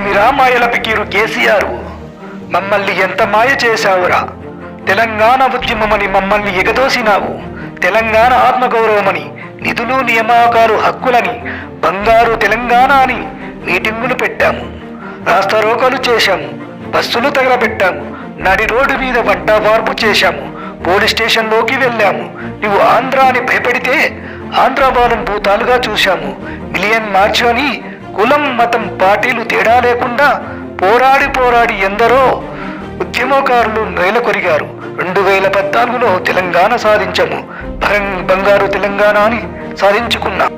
ఏమిరా మాయల పికీరు కేసీఆర్? మమ్మల్ని ఎంత మాయ చేశావురా? తెలంగాణ ఉద్యమమని మమ్మల్ని ఎగదోసినావు. తెలంగాణ ఆత్మగౌరవమని నిధులు నియామకాలు హక్కులని బంగారు తెలంగాణ అని మీటింగులు పెట్టాము. రాస్తారోకలు చేశాము. బస్సులు తగలబెట్టాము. నడి రోడ్డు మీద వంట వార్పు చేశాము. పోలీస్ స్టేషన్లోకి వెళ్ళాము. నువ్వు ఆంధ్ర అని భయపెడితే ఆంధ్ర వాళ్ళని భూతాలుగా చూశాము. మిలియన్ మార్చు అని కులం మతం పార్టీలు తేడా లేకుండా పోరాడి పోరాడి ఎందరో ఉద్యమకారులు నేలకొరిగారు రెండు వేల పద్నాలుగులో తెలంగాణ సాధించము. భరం- బంగారు తెలంగాణ అని సాధించుకున్నాం.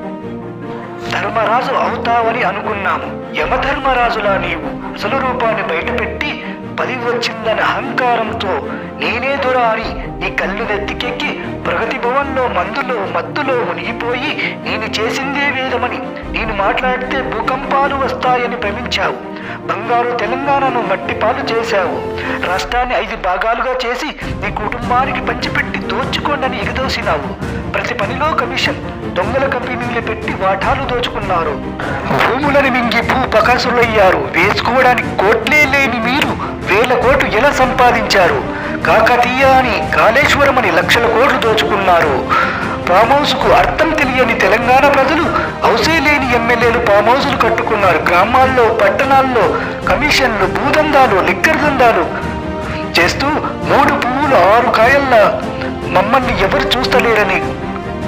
ధర్మరాజు అవుతావని అనుకున్నాము. యమధర్మరాజులా నీవు? అసలు రూపాన్ని బయటపెట్టి పది వచ్చిందనే అహంకారంతో నేనే దొరారి అని నీ కళ్ళు నెత్తికెక్కి ప్రగతి భవన్లో మందులో మత్తులో మునిగిపోయి నేను చేసిందే వేదమని నేను మాట్లాడితే భూకంపాలు వస్తాయని భ్రమించావు. బంగారు తెలంగాణను మట్టిపాలు చేశావు. రాష్ట్రాన్ని ఐదు భాగాలుగా చేసి నీ కుటుంబానికి పంచిపెట్టి దోచుకోండని ఎగదోసినావు. ప్రతి పనిలో కమిషన్ దొంగల కంపెనీలు పెట్టి వాటాలు దోచుకున్నారు. భూములను మింగి భూ పకాసులయ్యారు. వేసుకోవడానికి కోట్లే లేని మీరు వేల కోట్లు ఎలా సంపాదించారు? కాకతీయ అని కాళేశ్వరం అని లక్షల కోట్లు దోచుకున్నారు. ఫామ్ హౌస్కు అర్థం తెలియని తెలంగాణ ప్రజలు హౌసే ఫామ్ కట్టుకున్నారు. గ్రామాల్లో పట్టణాల్లో కమిషన్లు భూదందాలు లిక్కర్ దందాలు చేస్తూ మూడు పువ్వులు ఆరు కాయల్లా మమ్మల్ని ఎవరు చూస్తలేరని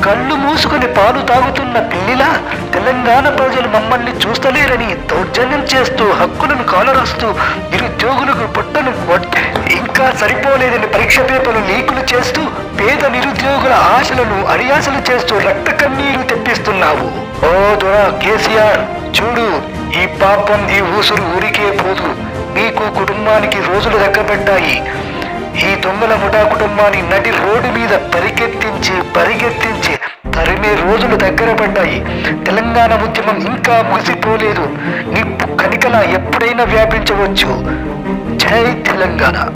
కళ్ళు మూసుకొని పాలు తాగుతున్న పిల్లిలా తెలంగాణ ప్రజలు మమ్మల్ని చూస్తలేరని దౌర్జన్యం చేస్తూ హక్కులను కాలరాస్తూ సరిపోలేదని పరీక్ష పేపర్లు లీకులు చేస్తూ పేద నిరుద్యోగుల ఆశలను అడియాసలు చేస్తూ రక్త కన్నీరు తెప్పిస్తున్నావు. ఓ దొర కేసీఆర్ చూడు ఈ పాపం ఈ ఊసురు ఊరికే పోదు. మీకు కుటుంబానికి రోజులు దక్కబడ్డాయి ఈ దొంగల ముఠా కుటుంబాన్ని నటి రోడ్డు మీద పరిగెత్తించి పరిగెత్తించి తరిమే రోజులు దగ్గర పడ్డాయి. తెలంగాణ ఉద్యమం ఇంకా ముగిసిపోలేదు. నిప్పు కనికల ఎప్పుడైనా వ్యాపించవచ్చు. జై తెలంగాణ.